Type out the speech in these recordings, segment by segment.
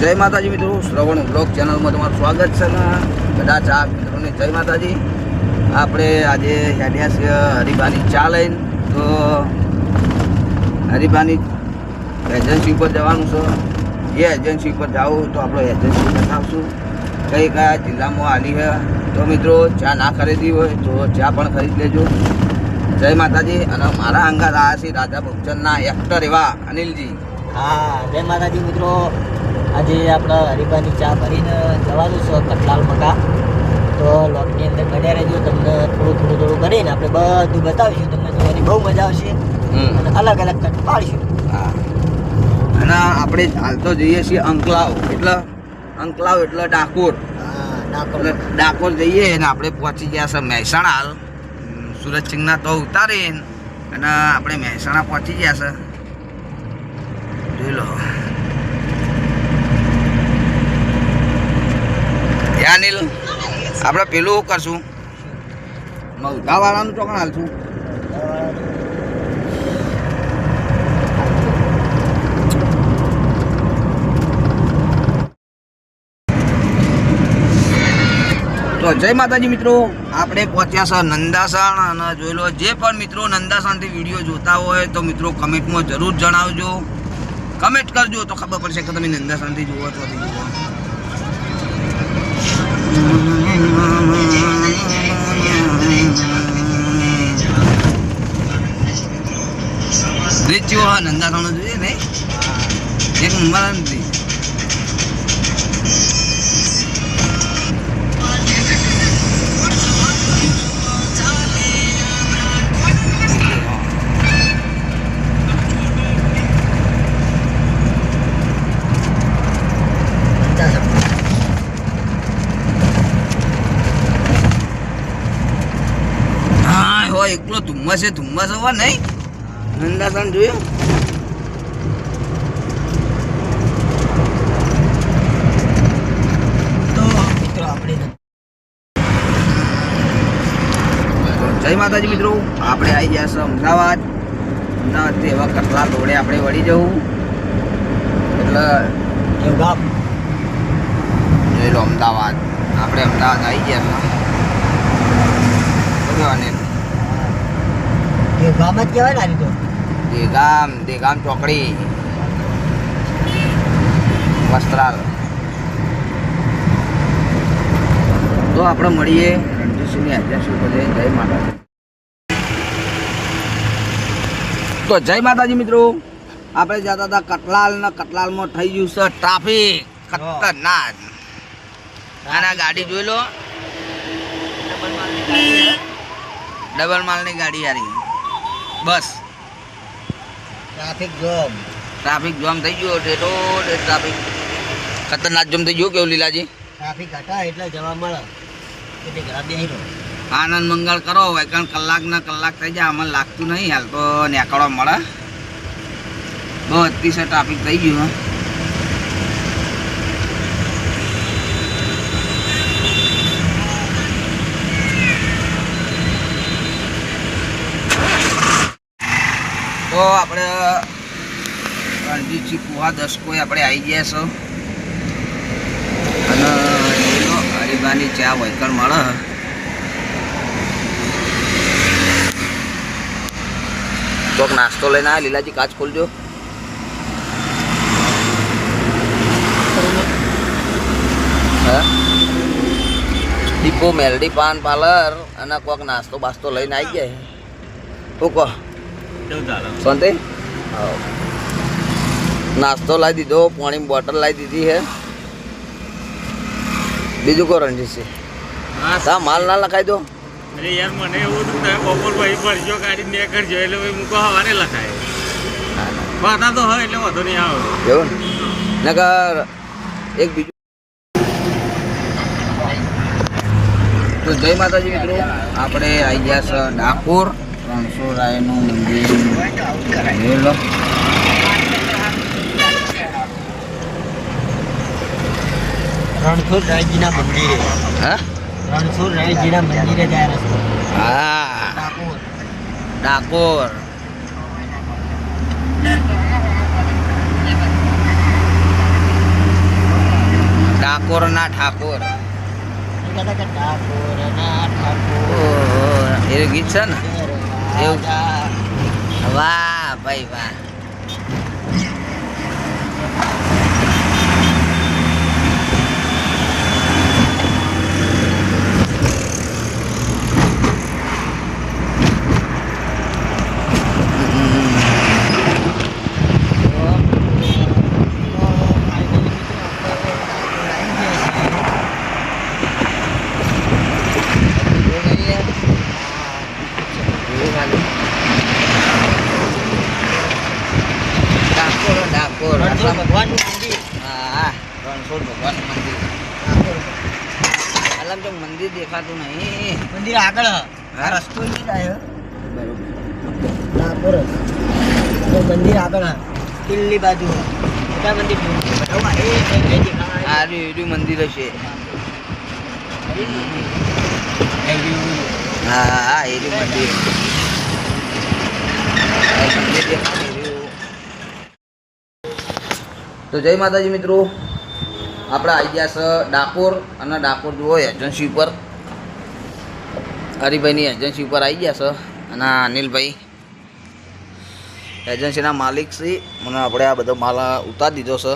જય માતાજી મિત્રો, શ્રવણ બ્લોગ ચેનલમાં તમારું સ્વાગત છે ને. બધા ચા મિત્રોને જય માતાજી. આપણે આજે હેડ્યા છે હરિભાની ચા લઈને. તો હરિભાની એજન્સી ઉપર જવાનું છે. એ એજન્સી ઉપર જાઉં તો આપણે એજન્સી બતાવશું. કઈ કયા જિલ્લામાં આલી છે. તો મિત્રો, ચા ના ખરીદી હોય તો ચા પણ ખરીદ લેજો. જય માતાજી, અને મારા અંગા આવ્યા છે રાજા બહુચનના એક્ટર એવા અનિલજી. હા, જય માતાજી મિત્રો. આજે આપણે હરિભાની ચા ભરીને જવાનું છે કટલાલ મકા તો લોકની અંદર બન્યા રહેજો તમને થોડું થોડું થોડું કરીને આપણે બધું બતાવીશું. તમને જોવાની બહુ મજા આવશે. અને અલગ અલગ કટ પાડીશું. અને આપણે હાલ તો જઈએ છીએ અંકલાવ. એટલે અંકલાવ એટલે ડાકોર. ડાકોર. જઈએ અને આપણે પહોંચી ગયા છે મહેસાણા હાલ. હમ, સુરતસિંહના તો ઉતારીને અને આપણે મહેસાણા પહોંચી ગયા છે જોઈ લો. યા નીલ આપણે પેલું કરશું? મૌધાવાળાનું ચોકણ હાલશું. તો જય માતાજી મિત્રો, આપણે પહોંચ્યા છે નંદાસણ અને જોઈ લો, જે પણ મિત્રો નંદાસણથી વીડિયો જોતા હોય તો મિત્રો કમેન્ટમાં જરૂર જણાવજો. કમેન્ટ કરજો તો ખબર પડશે કે તમે નંદાસણથી જુઓ છો જુઓ. બ્રિજ જેવો હા નંદાસણ જોઈએ ને? એક નંબર હોય એકલો ધુમ્મસ ધુમ્મસ હોય નહીં. નંદાસન જોયું? જય માતાજી મિત્રો આપણે આવી ગયા છે અમદાવાદ. અમદાવાદથી એવા કટલા દોડે આપણે વળી જવું. એટલે જોઈ લો અમદાવાદ. આપણે અમદાવાદ આવી ગયા છે કહેવાને જ કહેવાય ને આ રીતે દેગામ દેગામ ચોકડી. વસ્ત્રાલ. તો આપણે મળીએ રણજીતસિંહની આજ્ઞા જઈને જય માતાજી. તો જય માતાજી મિત્રો. આપણે જતા હતા કટલાલ ને કટલાલમાં થઈ ગયું છે ટ્રાફિક. ખતરનાક. આના ગાડી જોઈ લો. ડબલ માલની ગાડી યારી બસ. ટ્રાફિક જોમ ટ્રાફિક જામ થઈ ગયો ડેટો ટ્રાફિક ખતરનાક જામ થઈ ગયો કેવું લીલાજી? ટ્રાફિક હતા એટલે જવા મળે. એટલે ઘરા બેહી રહો. આનંદ મંગળ કરો કારણ કલાક ના કલાક થઈ જાય અમને લાગતું નહીં હાલ તો નીકળવા મળે. બહુ અતિશય ટ્રાફિક થઈ ગયું હે. તો આપણે રણજીતસિંહ કુવા દસકોએ આપણે આવી ગયા છો. અને જોઈ લો ચા વૈકણ મળે. કોક નાસ્તો લઈને આ લીલાજી, કાચ ખોલજો. હા? દીપો મેલડી, પાન, પાર્લર અને કોક નાસ્તો બાસ્તો લઈને આવી જાય શું કહો. શાંતિ? નાસ્તો લાવી દીધો પાણી બોટલ લાવી દીધી છે. બીજું કો રણજીતસિંહ હા. માલ ના લખાઈ દો. અરે યાર મને એવું હતું તમે બપોર પછી ભરજો ગાડી ને કરજો એટલે પછી મૂકો હવારે લખાય. વાતા તો હોય એટલે વાંધો નહીં આવે. એવું ને? નકર એક બીજું તો જય માતાજી મિત્રો આપણે આવી ગયા છે ડાકોર. ત્રણસો રાયનું મંદિર જોઈ લો રણછોડ રાયજીના મંદિરે. હા? રણછોડ રાયજીના મંદિરે જાય રસ્તો. હા. ડાકોર. ડાકોર. ડાકોરના ઠાકોર. કે ઠાકોર. એ ગીત છે ને? એવું. વાહ ભાઈ વાહ ડાકોર ડાકોર રણછોડ ભગવાનનું મંદિર હા રણછોડ ભગવાનનું મંદિર અલમ તો મંદિર દેખાતું નહીં મંદિર આગળ. આ? રસ્તો જાય હ. બરોબર મંદિર આગળ કિલ્લી બાજુ. મોટા મંદિર? એ એ. આ રહ્યું મંદિર હશે હા હા એર્યું મંદિર મંદિર દેખાય ને એર્યું. તો જય માતાજી મિત્રો. આપણે આવી ગયા છે ડાકોર અને ડાકોર જુઓ એજન્સી ઉપર. હરિભાઈની એજન્સી ઉપર આવી ગયા છે અને અનિલભાઈ. એજન્સીના માલિક શ્રી. મને આપણે આ બધો માલ ઉતારી દીધો છે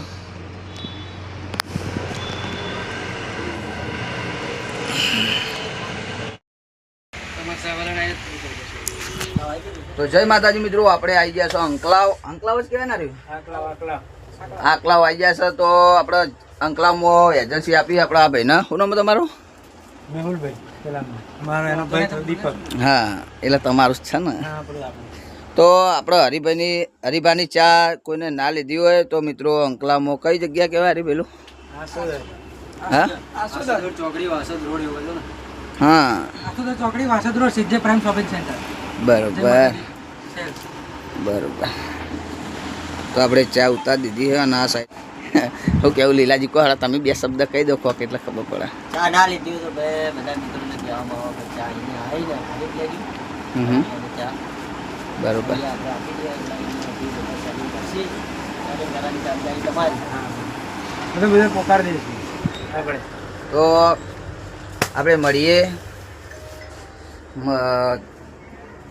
તો જય માતાજી મિત્રો, આપણે આવી ગયા છો અંકલાવ. અંકલાવ જ કહેવાય ને રહ્યું? આકલાવ આવી ગયા છે તો આપણે અંકલાવમાં એજન્સી આપી આપણા આ ભાઈને. શું નામ તમારું? ભાઈ હા એટલે તમારું જ છે ને? તો આપણે હરિભાઈની હરિભાઈની ચા કોઈને ના લીધી હોય તો મિત્રો અંકલામો કઈ જગ્યા કહેવાય હરિભાઈલું? હા? આ શું છે? ચોકડી વાસદ રોડ એવો છે ને? હા. આ શું છે? ચોકડી વાસદ રોડ સિદ્ધે પ્રાઇમ શોપિંગ સેન્ટર. બરોબર. બરોબર. તો આપણે ચા ઉતારી દીધી છે અને આ સાઈડ હું કેવું લીલાજી કહો તમે બે શબ્દ કહી દો કોક એટલે ખબર પડે. ચા ના લીધી તો બે બધા મિત્રોને કહેવામાં આવે ચા અહીંયા આવીને ખાલી લેજો. હમ હમ. ચા. બરોબર. તો આપણે મળીએ.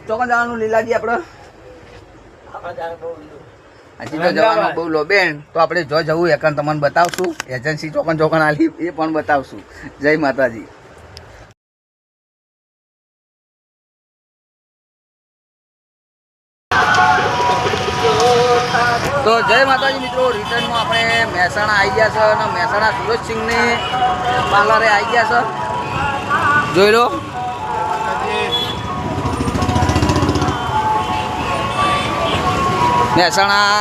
ચોકન જવાનું લીલાજી આપણે આપણે. હજી તો જવાનું બહુ તમને બતાવશું. એજન્સી ચોકન ચોકન આલી, એ પણ બતાવશું. જય માતાજી. તો જય માતાજી મિત્રો, રિટર્નમાં આપણે મહેસાણા આવી ગયા છે અને મહેસાણા સુરજસિંહની પાર્લરે આવી ગયા છે. જોઈ લો. મહેસાણા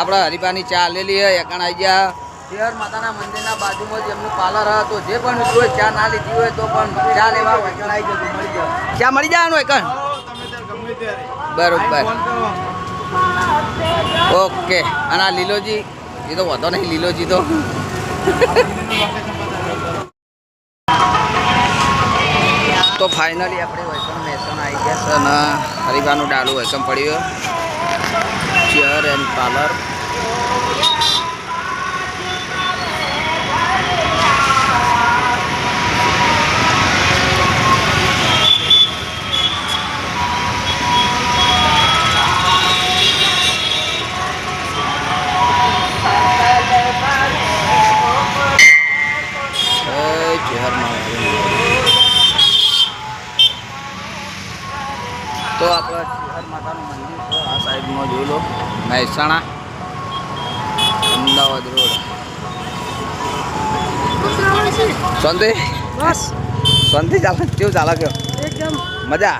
આપણે હરિભાની ચા લેલી હોય એકણ આવી ગયા. શેર માતાના મંદિરના બાજુમાં જ એમનું પાર્લર હતું. જે પણ જોઈએ ચા ના લીધી હોય તો પણ ચા લેવા એકણ આવી જતું મળી જાય ચા મળી જવાનું એકણ? બરોબર. ઓકે. અને આ લીલોજી એ તો વધો નહીં લીલોજી તો. તો ફાઇનલી આપણે વૈકમ મહેસાણા આવી ગયા છે અને હરિભાનું ડાલું વૈકમ પડ્યું. Chair and parlour Mehsana. Ahmedabad road. શાંતિ? બસ. શાંતિ ચાલે? કેવું ચાલે કયો એકદમ. મજા.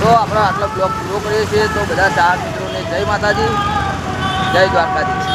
તો આપણે આટલો બ્લોગ પૂરો કરીએ છીએ. તો બધા ચાર મિત્રોને જય માતાજી જય દ્વારકાધીશ.